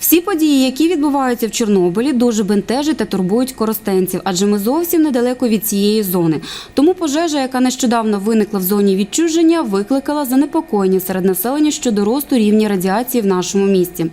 Всі події, які відбуваються в Чорнобилі, дуже бентежать та турбують коростенців, адже ми зовсім недалеко від цієї зони. Тому пожежа, яка нещодавно виникла в зоні відчуження, викликала занепокоєння серед населення щодо росту рівня радіації в нашому місті.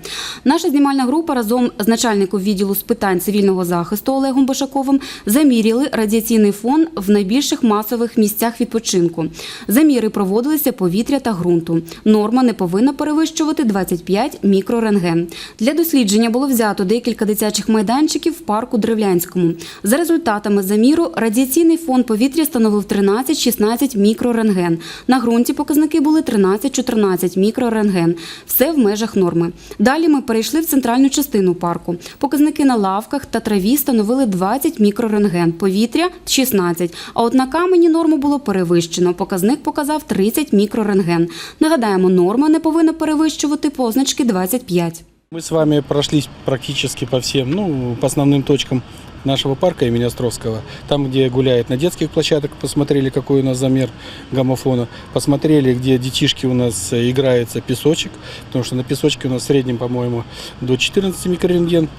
Наша знімальна група разом з начальником відділу з питань цивільного захисту Олегом Башаковим заміряли радіаційний фон в найбільших масових місцях відпочинку. Заміри проводилися повітря та ґрунту. Норма не повинна перевищувати 25 мікрорентген. Для дослідження було взято декілька дитячих майданчиків в парку Древлянському. За результатами заміру радіаційний фон повітря становив 13-16 мікрорентген. На ґрунті показники були 13-14 мікрорентген. Все в межах норми. Далі ми перейшли в центральну частину парку. Показники на лавках та траві становили 20 мікрорентген, повітря 16. А от на камені норму було перевищено. Показник показав 30 мікрорентген. Нагадаємо, норма не повинна перевищувати позначки 25. Мы с вами прошлись практически по всем, ну, по основным точкам нашего парка имени Островского. Там, где гуляет на детских площадках, посмотрели, какой у нас замер гомофона. Посмотрели, где детишки у нас э, играется песочек, потому что на песочке у нас в среднем, по-моему, до 14 микрорентген.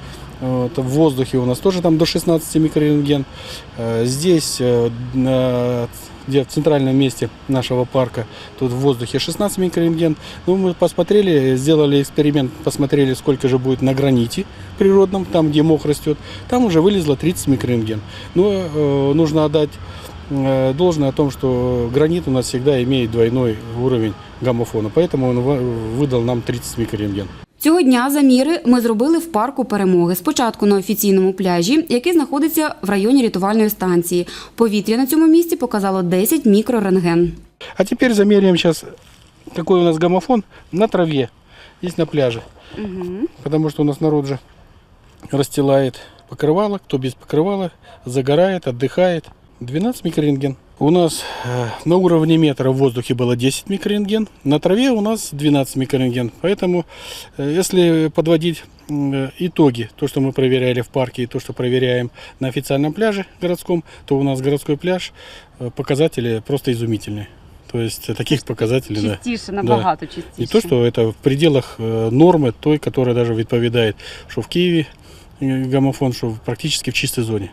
Вот, в воздухе у нас тоже там до 16 микрорентген. Э, Здесь, э, на- где в центральном месте нашего парка, тут в воздухе 16 микрорентген. Ну, мы посмотрели, сделали эксперимент, посмотрели, сколько же будет на граните природном, там, где мох растет. Там уже вылезло 30 микрорентген. Но э, нужно отдать э, должное о том, что гранит у нас всегда имеет двойной уровень гомофона, поэтому он вы- выдал нам 30 микрорентген. Цього дня заміри ми зробили в парку перемоги. Спочатку на офіційному пляжі, який знаходиться в районі рятувальної станції. Повітря на цьому місці показало 10 мікрорентген. А теперь замеряем сейчас, какой у нас гомофон на траве, здесь на пляже. Потому что у нас народ же расстилает покрывало, кто без покрывала, загорает, отдыхает. 12 микрорентген. У нас э, на уровне метра в воздухе было 10 микрорентген, на траве у нас 12 микрорентген. Поэтому, э, если подводить м, итоги, то, что мы проверяли в парке и то, что проверяем на официальном пляже городском, то у нас городской пляж э, показатели просто изумительные. То есть э, таких показателей, да. Чистіше, набагато И то, что это в пределах э, нормы, той, которая даже відповідає, что в Киеве э, гомофон, что практически в чистой зоне.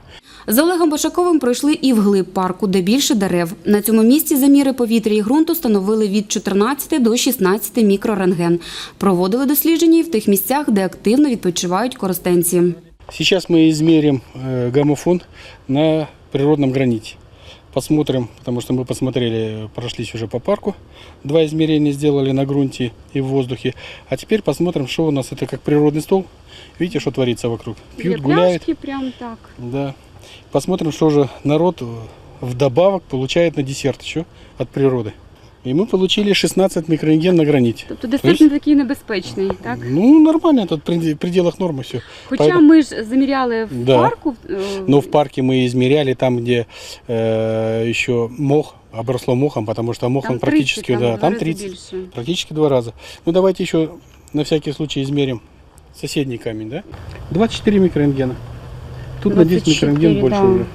З Олегом Башаковим пройшли і вглиб парку, де більше дерев. На цьому місці заміри повітря і ґрунту становили від 14 до 16 мікрорентген. Проводили дослідження і в тих місцях, де активно відпочивають коростенці. Сейчас мы измерим э, гомофон на природном граните. Посмотрим, потому что мы посмотрели, прошлись уже по парку. Два измерения сделали на грунте и в воздухе. А теперь посмотрим, что у нас это как природный стол. Видите, что творится вокруг? Пьют, гуляют. прям так. Да. Посмотрим, что же народ э, вдобавок получает на десерт еще от природы. И мы получили 16 микрорентген на граните. Тобто не не такий небезпечний, так? Ну, нормально, это в преде- пределах нормы все. Хоча Поэтому- ми ж заміряли в Да. парку. е, Но в парке мы измеряли там, где э, еще мох, обросло мохом, потому что мох там он практически, 30, да, в там рази 30, більше. практически два раза. Ну, давайте еще на всякий случай измерим соседний камень, да? 24 микрорентгена. Тут на 10 микрорентген 24, больше да. уже.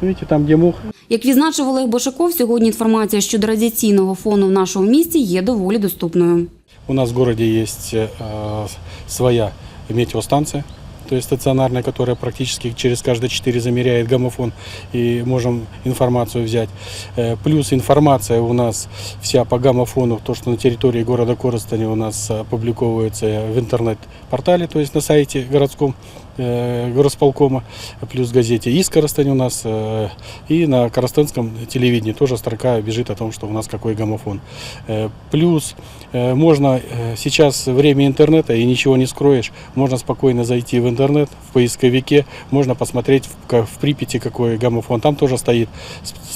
Видите, там, где мох, Як відзначив Олег Башаков, сьогодні інформація щодо радіаційного фону в нашому місті є доволі доступною. У нас в городе есть э, своя метеостанция, то есть стационарная, которая практически через каждые 4 замеряет гомофон и можем информацию взять. Э, плюс информация у нас вся по гомофону, то, что на территории города Коростани у нас опубликовывается в интернет-портале, то есть на сайте городском э, горосполкома, плюс газете «Из Коростани» у нас, э, и на коростенском телевидении тоже строка бежит о том, что у нас какой гомофон. Э, Плюс э, можно э, сейчас время интернета и ничего не скроешь, можно спокойно зайти в интернет, в поисковике, можно посмотреть в, в Припяти какой гомофон. Там тоже стоит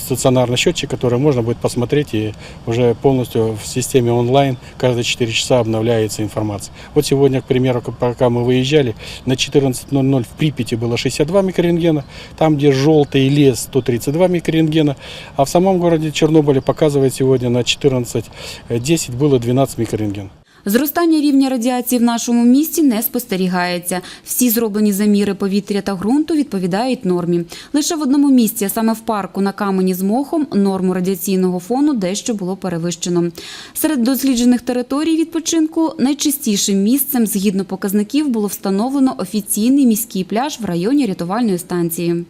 стационарный счетчик, который можно будет посмотреть и уже полностью в системе онлайн каждые 4 часа обновляется информация. Вот сегодня, к примеру, пока мы выезжали, на 14.00 в Припяти было 62 микрорентгена, там, где желтый лес, 132 микрорентгена, а в самом городе Чернобыле показывает сегодня на 14.10 было 12 микрорентген. Зростання рівня радіації в нашому місті не спостерігається. Всі зроблені заміри повітря та ґрунту відповідають нормі. Лише в одному місці, а саме в парку на камені з мохом, норму радіаційного фону дещо було перевищено. Серед досліджених територій відпочинку найчистішим місцем згідно показників було встановлено офіційний міський пляж в районі рятувальної станції.